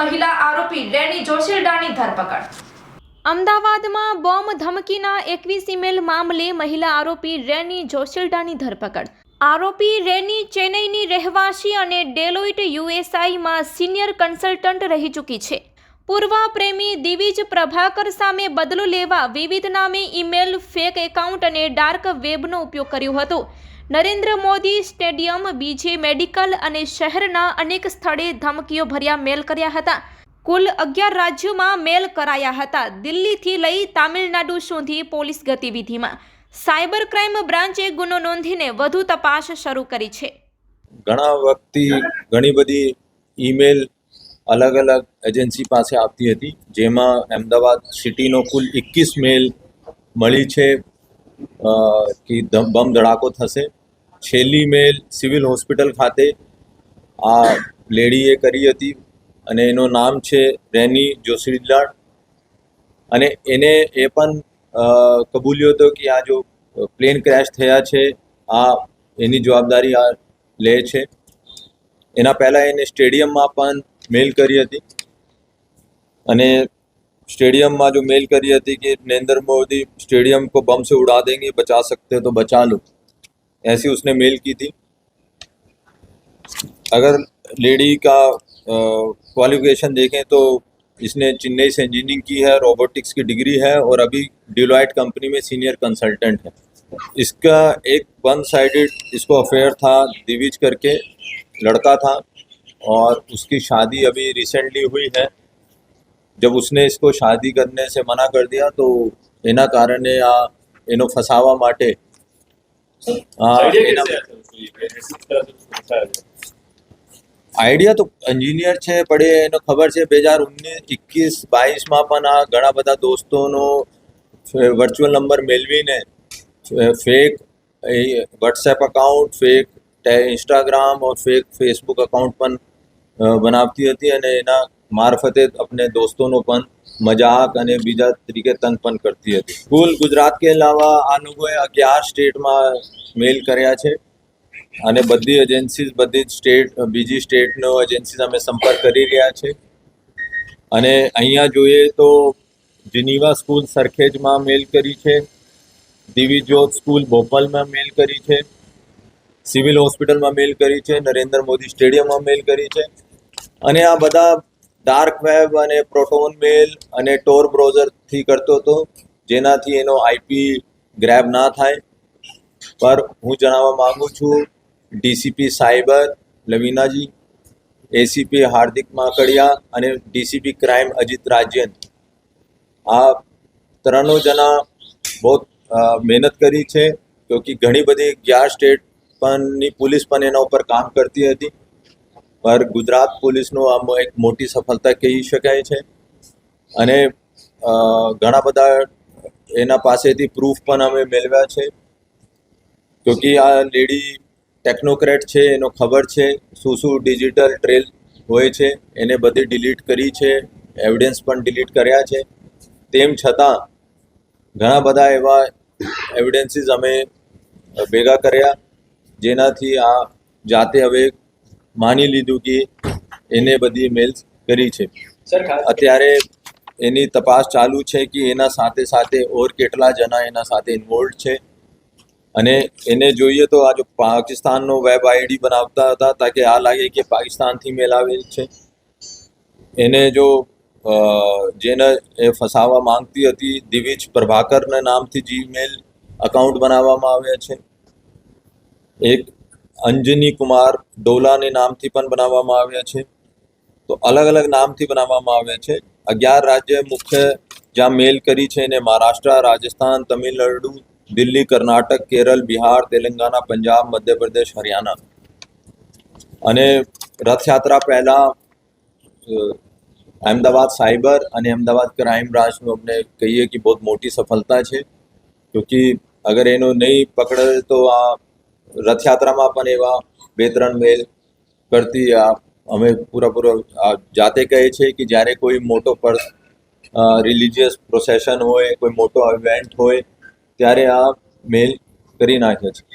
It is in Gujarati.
મહિલા આરોપી રેની જોશીરડાની ધરપકડ. અમદાવાદમાં બોમ્બ ધમકીના એકવીસ ઈમેલ મામલે મહિલા આરોપી રેની જોશિલ્ડાની ધરપકડ. આરોપી રેની ચેન્નઈની રહેવાસી અને ડેલોઇટ યુએસઆઈમાં સિનિયર કન્સલ્ટન્ટ રહી ચૂકી છે. પૂર્વ પ્રેમી દિવિજ પ્રભાકર સામે બદલો લેવા વિવિધ નામે ઈમેલ, ફેક એકાઉન્ટ અને ડાર્ક વેબનો ઉપયોગ કર્યો હતો. Narendra Modi stadium, BJ medical અને શહેરના અનેક સ્થળે ધમકીઓ ભર્યા મેલ કર્યા હતા. કુલ અગિયાર રાજ્યોમાં મેલ કરાયા હતા. દિલ્હીથી લઈ તામિલનાડુ સુધી પોલીસ ગતિવિધિમાં. સાયબર ક્રાઇમ બ્રાન્ચે ગુનો નોંધીને વધુ તપાસ શરૂ કરી છે. ઘણા વખતથી ઘણી બધી ઈમેલ અલગ અલગ એજન્સી પાસે આવતી હતી, જેમાં અમદાવાદ સિટીનો કુલ એકવીસ મેલ મળી છે કે બમ ધડાકો થશે. છેલ્લી મેલ સિવિલ હોસ્પિટલ ખાતે આ લેડીએ કરી હતી અને એનું નામ છે રેની જોશીલાડ. અને એને એ પણ કબૂલ્યો હતો કે આ જો પ્લેન ક્રેશ થયા છે, આ એની જવાબદારી આ લે છે. એના પહેલાં એને સ્ટેડિયમમાં પણ મેલ કરી હતી અને स्टेडियम जो मेल करी थी कि नरेंद्र मोदी स्टेडियम को बम से उड़ा देंगे बचा सकते हो तो बचा लो ऐसी उसने मेल की थी अगर लेडी का क्वालिफिकेशन देखें तो इसने चेन्नई से इंजीनियरिंग की है रोबोटिक्स की डिग्री है और अभी डिलॉयट कंपनी में सीनियर कंसल्टेंट है इसका एक वन साइडेड इसको अफेयर था दिविज करके लड़का था और उसकी शादी अभी रिसेंटली हुई है जब उसने इसको શાદી કરને से मना कर दिया तो એના કારણે આ એનો ફસાવા માટે આ એના આઈડિયા તો એન્જિનિયર છે પણ એ એનો ખબર છે બે હજાર ઓગણીસ એકવીસ બાવીસમાં પણ આ ઘણા બધા દોસ્તોનો વર્ચ્યુઅલ નંબર મેળવીને fake WhatsApp account fake Instagram और ફેક ફેસબુક અકાઉન્ટ પણ અ, બનાવતી હતી અને એના મારફતે આપણે દોસ્તોનો પણ મજાક અને બીજા તરીકે તંગ પણ કરતી હતી. કુલ ગુજરાત કે અલાવા આ લોકોએ અગિયાર સ્ટેટમાં મેલ કર્યા છે અને બધી એજન્સીઝ બધી જ સ્ટેટ, બીજી સ્ટેટનો એજન્સીઝ અમે સંપર્ક કરી રહ્યા છે. અને અહીંયા જોઈએ તો જીનીવા સ્કૂલ સરખેજમાં મેલ કરી છે. દિવી જ્યોત સ્કૂલ ભોપાલમાં મેલ કરી છે. સિવિલ હોસ્પિટલમાં મેલ કરી છે. નરેન્દ્ર મોદી સ્ટેડિયમમાં મેલ કરી છે. અને આ બધા ડાર્ક વેબ અને પ્રોટોન મેલ અને ટોર બ્રાઉઝરથી કરતો હતો, જેનાથી એનો આઈપી ગ્રેબ ના થાય. પર હું જણાવવા માંગુ છું DCP cyber, Lavinaji ACP Hardik Makadia અને ડીસીપી ક્રાઇમ અજીત રાજ્યન આ ત્રણો જણા બહુ મહેનત કરી છે કે ઘણી બધી અગિયાર સ્ટેટ પણની પોલીસ પણ એના ઉપર કામ કરતી હતી. પર ગુજરાત પોલીસનો આમ એક મોટી સફળતા કહી શકાય છે. અને ઘણા બધા એના પાસેથી પ્રૂફ પણ અમે મેળવ્યા છે. કે આ લેડી ટેકનોક્રેટ છે, એનો ખબર છે, શું શું ડિજિટલ ટ્રેલ હોય છે, એને બધી ડિલીટ કરી છે એવિડન્સ પણ ડિલીટ કર્યા છે. તેમ છતાં, ઘણા બધા એવા એવિડન્સીસ અમે ભેગા કર્યા, જેનાથી આ જાતે હવે માની લીધું કે એને બધી મેલ્સ કરી છે. અત્યારે એની તપાસ ચાલુ છે કે એના સાથે સાથે ઓર કેટલા જણા એના સાથે ઇન્વોલ્વ છે. અને એને જોઈએ તો આ જો પાકિસ્તાનનો વેબ આઈડી બનાવતા હતા તાકે આ લાગે કે પાકિસ્તાનથી મેલ આવેલ છે. એને જો જેને એ ફસાવા માંગતી હતી દિવિજ પ્રભાકરના નામથી જીમેલ અકાઉન્ટ બનાવવામાં આવ્યા છે. એક અંજની કુમાર ડોલાને નામથી પણ બનાવવામાં આવ્યા છે. તો અલગ અલગ નામથી બનાવવામાં આવ્યા છે. અગિયાર રાજ્ય મુખ્ય જ્યાં મેલ કરી છે એને મહારાષ્ટ્ર, રાજસ્થાન, તમિલનાડુ, દિલ્હી, કર્ણાટક, કેરળ, બિહાર, તેલંગાના, પંજાબ, મધ્યપ્રદેશ, હરિયાણા. અને રથયાત્રા પહેલાં અમદાવાદ સાયબર અને અમદાવાદ ક્રાઇમ બ્રાન્ચનું અમને કહીએ કે બહુ મોટી સફળતા છે. ક્યોંકि અગર એનો નહીં પકડે તો આ રથયાત્રામાં પણ એવા બે ત્રણ મેલ કરતી આ અમે પૂરેપૂરો જાતે કહે છે કે જ્યારે કોઈ મોટો પર રિલિજિયસ પ્રોસેશન હોય, કોઈ મોટો ઇવેન્ટ હોય, ત્યારે આ મેલ કરી નાખે છે.